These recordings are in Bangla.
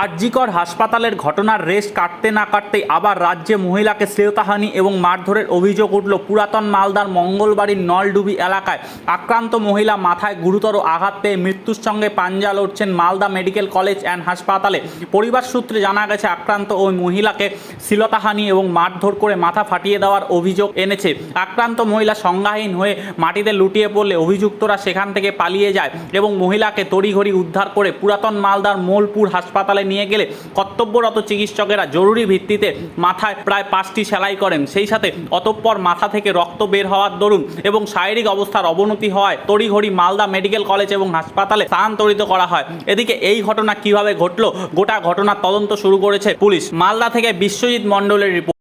আরজিকর হাসপাতালের ঘটনার রেস্ট কাটতে না কাটতেই আবার রাজ্যে মহিলাকে শ্লীলতাহানি এবং মারধরের অভিযোগ উঠল পুরাতন মালদার মঙ্গলবাড়ির নলডুবি এলাকায়। আক্রান্ত মহিলা মাথায় গুরুতর আঘাত পেয়ে মৃত্যুর সঙ্গে পাঞ্জা লড়ছেন মালদা মেডিকেল কলেজ অ্যান্ড হাসপাতালে। পরিবার সূত্রে জানা গেছে, আক্রান্ত ওই মহিলাকে শ্লীলতাহানি এবং মারধর করে মাথা ফাটিয়ে দেওয়ার অভিযোগ এনেছে। আক্রান্ত মহিলা সংজ্ঞাহীন হয়ে মাটিতে লুটিয়ে পড়লে অভিযুক্তরা সেখান থেকে পালিয়ে যায় এবং মহিলাকে তড়িঘড়ি উদ্ধার করে পুরাতন মালদার মোলপুর হাসপাতালে নিয়ে গেলে কর্তব্যরত চিকিৎসকেরা জরুরি ভিত্তিতে মাথায় প্রায় পাঁচটি সেলাই করেন। সেই সাথে অতঃপর মাথা থেকে রক্ত বের হওয়ার দরুন এবং শারীরিক অবস্থার অবনতি হওয়ায় তড়িঘড়ি মালদা মেডিকেল কলেজ এবং হাসপাতালে স্থানান্তরিত করা হয়। এদিকে এই ঘটনা কীভাবে ঘটলো গোটা ঘটনার তদন্ত শুরু করেছে পুলিশ। মালদা থেকে বিশ্বজিৎ মণ্ডলের রিপোর্ট।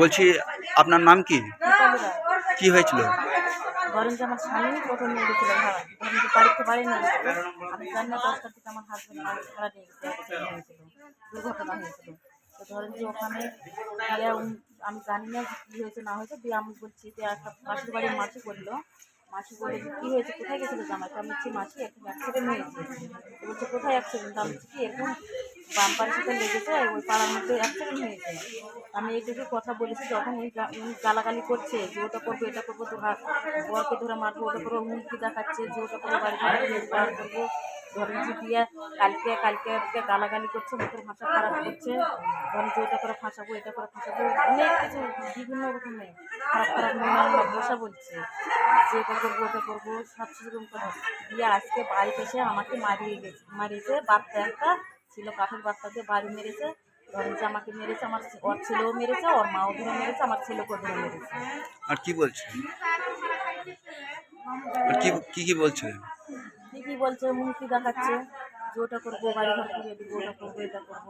বলছি আপনার নাম কি? কি হয়েছিল? যে আমার স্বামী প্রথম নিয়ে গেছিল ভাড়া ধরেন যে বাড়িতে বাড়ি নিয়ে গেছিল। আমি জানি না দশটার দিকে আমার হাজব্যান্ড ভাড়া নিয়ে গেছে accident হয়েছিল দুর্ঘটনা হয়েছিল। তো ধরেন যে ওখানে আমি জানি না যে কী হয়েছে, না হয়েছে, দিয়ে আমি বলছি যে একটা পাশের বাড়ির মাছি বলল, মাসি বলে যে কী হয়েছে, কোথায় গেছিল জামাই? তো আমি বলছি, মাসি এরকম অ্যাক্সিডেন্ট হয়েছে। বলছে, কোথায় অ্যাক্সিডেন্ট আমি বলছি, কি এরকম বাম্পারের সাথে লেগেছে, ওই পাড়ার মধ্যে অ্যাক্সিডেন্ট হয়েছে আমি এইটুকু কথা বলেছি, যখন গা- উনি গালাগালি করছে, যে ওটা করব এটা করব, তো বরকে ধরে মারবো, ওটা করব, হুমকি দেখাচ্ছে, যে ওটা করব, বাড়ি ঘরে করব যে দিয়ে কালকে কালকে আজকে গালাগালি করছে, মুখের ভাষা খারাপ করছে ধরেন যে এটা করে ফাঁসাবো, এটা করে ফাঁসাবো, অনেক কিছু, বিভিন্ন রকমের খারাপ খারাপ ভাষা বলছে, যে এটা করব, ওটা করব, সব দিয়ে আজকে বাড়িতে এসে আমাকে মারিয়ে গেছে, মারিয়েছে বাচ্চা একটা ছিল কাঠের বাচ্চা দিয়ে বাড়ি মেরেছে ধরেন যে আমাকে মেরেছে আমার ওর ছেলেও মেরেছে ওর মাও ধরে মেরেছে আমার ছেলেকেও ধরে মেরেছে। আর কি বলছে আর কি কি কি বলছে মুখ বলছে হুমকি দেখাচ্ছে যে ওটা করব বাড়ি ঘর করে দেবো ওটা করব এটা করব।